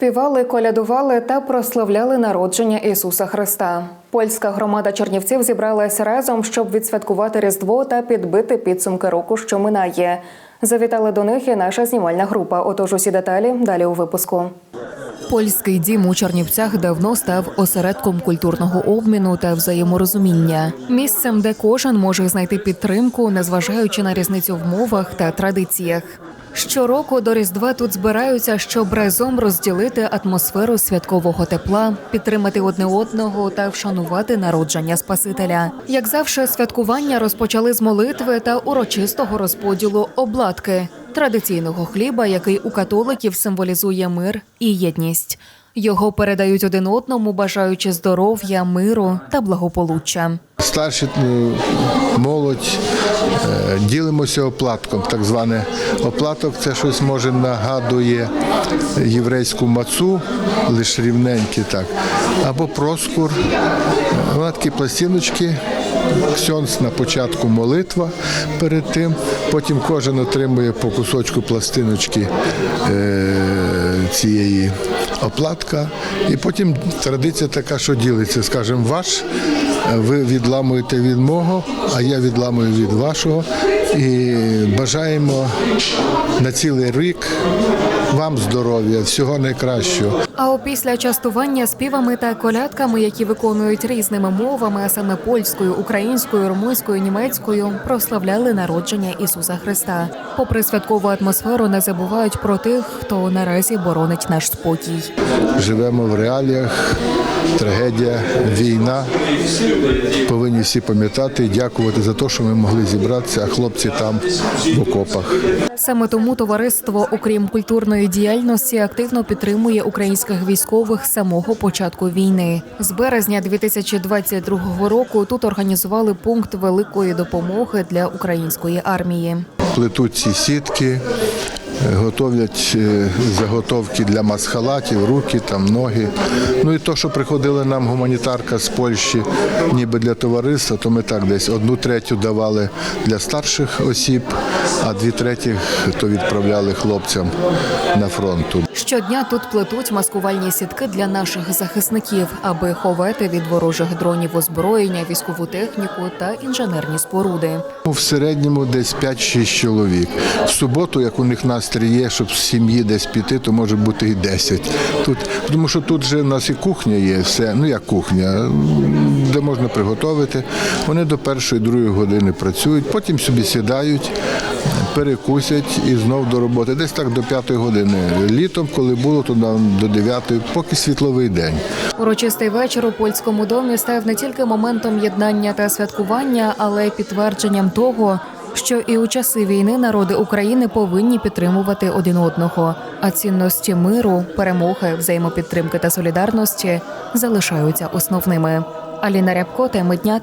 Співали, колядували та прославляли народження Ісуса Христа. Польська громада Чернівців зібралася разом, щоб відсвяткувати Різдво та підбити підсумки року, що минає. Завітали до них і наша знімальна група. Отож, усі деталі далі у випуску. Польський дім у Чернівцях давно став осередком культурного обміну та взаєморозуміння, місцем, де кожен може знайти підтримку, незважаючи на різницю в мовах та традиціях. Щороку до Різдва тут збираються, щоб разом розділити атмосферу святкового тепла, підтримати одне одного та вшанувати народження Спасителя. Як завжди, святкування розпочали з молитви та урочистого розподілу обладки традиційного хліба, який у католиків символізує мир і єдність. Його передають один одному, бажаючи здоров'я, миру та благополуччя. Старші е, молодь е, ділимося оплатком. Так зване оплаток це щось може нагадує єврейську мацу, лише рівненькі так. Або проскур. Такі пластиночки. Ксьонс на початку молитва перед тим, потім кожен отримує по кусочку пластиночки е, цієї оплатка. І потім традиція така, що ділиться, скажімо, ваш, ви відламуєте від мого, а я відламую від вашого. І бажаємо на цілий рік вам здоров'я, всього найкращого. А опісля частування співами та колядками, які виконують різними мовами, а саме польською, українською, румунською, німецькою, прославляли народження Ісуса Христа. Попри святкову атмосферу, не забувають про тих, хто наразі боронить наш спокій. Живемо в реаліях, трагедія, війна. Повинні всі пам'ятати і дякувати за те, що ми могли зібратися, а хлопці там в окопах. Саме тому товариство, окрім культурної діяльності, активно підтримує українських військових з самого початку війни. З березня 2022 року тут організували пункт великої допомоги для української армії. Плетуть ці сітки, готовлять е, заготовки для масхалатів, руки, там, ноги. Ну і то, що приходила нам гуманітарка з Польщі, ніби для товариства, то ми так десь одну третю давали для старших осіб, а дві треті то відправляли хлопцям на фронту. Щодня тут плетуть маскувальні сітки для наших захисників, аби ховати від ворожих дронів озброєння, військову техніку та інженерні споруди. В середньому десь 5-6 чоловік. В суботу, як у них настрій є, щоб з сім'ї десь піти, то може бути і 10. Тут, тому що тут же в нас і кухня є, все, ну як кухня, де можна приготувати. Вони до першої, другої години працюють, потім собі сідають, перекусять і знов до роботи. Десь так до п'ятої години. Літом, коли було, то до дев'ятої, поки світловий день. Урочистий вечір у польському домі став не тільки моментом єднання та святкування, але й підтвердженням того, що і у часи війни народи України повинні підтримувати один одного. А цінності миру, перемоги, взаємопідтримки та солідарності залишаються основними. Аліна Рябко, теми дня.